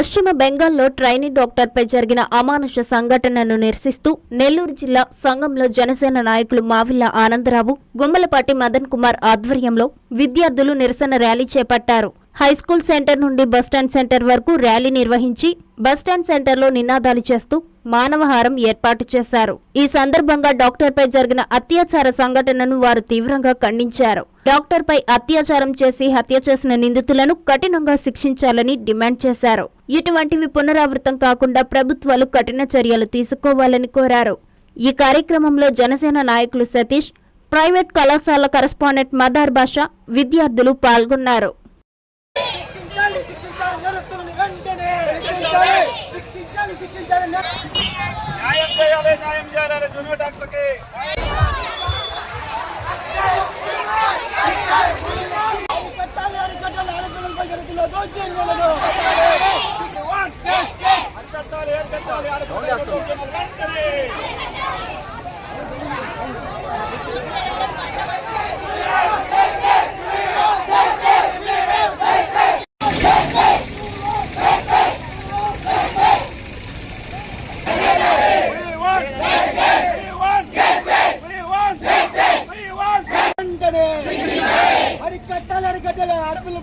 పశ్చిమ బెంగాల్లో ట్రైనీ డాక్టర్పై జరిగిన అమానుష సంఘటనను నిరసిస్తూ నెల్లూరు జిల్లా సంఘంలో జనసేన నాయకులు మావిల్ల ఆనందరావు గుమ్మలపాటి మదన్ కుమార్ ఆధ్వర్యంలో విద్యార్థులు నిరసన ర్యాలీ చేపట్టారు. హైస్కూల్ సెంటర్ నుండి బస్టాండ్ సెంటర్ వరకు ర్యాలీ నిర్వహించి బస్టాండ్ సెంటర్లో నినాదాలు చేస్తూ మానవహారం ఏర్పాటు చేశారు. ఈ సందర్భంగా డాక్టర్పై జరిగిన అత్యాచార సంఘటనను వారు తీవ్రంగా ఖండించారు. డాక్టర్పై అత్యాచారం చేసి హత్య చేసిన నిందితులను కఠినంగా శిక్షించాలని డిమాండ్ చేశారు. ఇటువంటివి పునరావృతం కాకుండా ప్రభుత్వాలు కఠిన చర్యలు తీసుకోవాలని కోరారు. ఈ కార్యక్రమంలో జనసేన నాయకులు సతీష్ ప్రైవేట్ కళాశాల కరస్పాండెంట్ మదార్ బాషా విద్యార్థులు పాల్గొన్నారు. న్యాయం చేయాలి న్యాయం చేయాలి. జూనియర్ డాక్టర్కి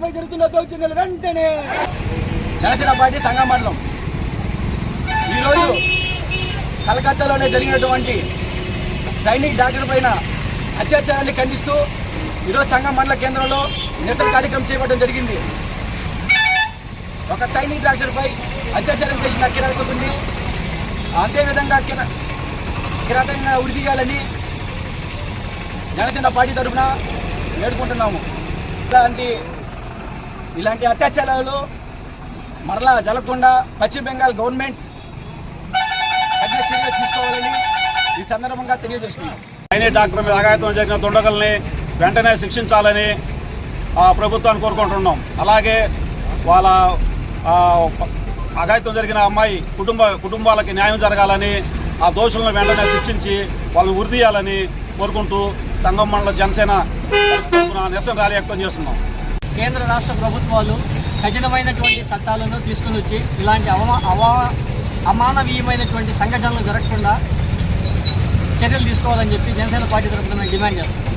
ఆడపిల్లలపై జరుగుతున్న దౌర్జన్యాలు వెంటనే జనసేన పార్టీ సంఘం మండలం ఈరోజు కలకత్తాలోనే జరిగినటువంటి ట్రైనింగ్ డాక్టర్ పైన అత్యాచారాన్ని ఖండిస్తూ ఈరోజు సంఘం మండల కేంద్రంలో నిరసన కార్యక్రమం చేపట్టడం జరిగింది. ఒక ట్రైనింగ్ డాక్టర్పై అత్యాచారం చేసిన కిరాతకుంది అదేవిధంగా కిర కిరాతంగా ఉరిదీయాలని జనసేన పార్టీ తరఫున వేడుకుంటున్నాము. ఇలాంటి ఇలాంటి అత్యాచారాలు మరలా జరగకుండా పశ్చిమ బెంగాల్ గవర్నమెంట్ కఠిన చర్యలు తీసుకోవాలని ఈ సందర్భంగా తెలియజేస్తున్నాం. అయిన డాక్టర్ మీద అఘాయితం జరిగిన దుండగల్ని వెంటనే శిక్షించాలని ప్రభుత్వాన్ని కోరుకుంటున్నాం. అలాగే వాళ్ళ అఘాయితం జరిగిన అమ్మాయి కుటుంబ కుటుంబాలకి న్యాయం జరగాలని ఆ దోషులను వెంటనే శిక్షించి వాళ్ళని ఉరిదీయాలని కోరుకుంటూ సంఘం మండల జనసేన నిరసన ర్యాలీ వ్యక్తం చేస్తున్నాం. కేంద్ర రాష్ట్ర ప్రభుత్వాలు కఠినమైనటువంటి చట్టాలను తీసుకుని వచ్చి ఇలాంటి అవమా అవా అమానవీయమైనటువంటి సంఘటనలు జరగకుండా చర్యలు తీసుకోవాలని చెప్పి జనసేన పార్టీ తరఫున మేము డిమాండ్ చేస్తున్నాం.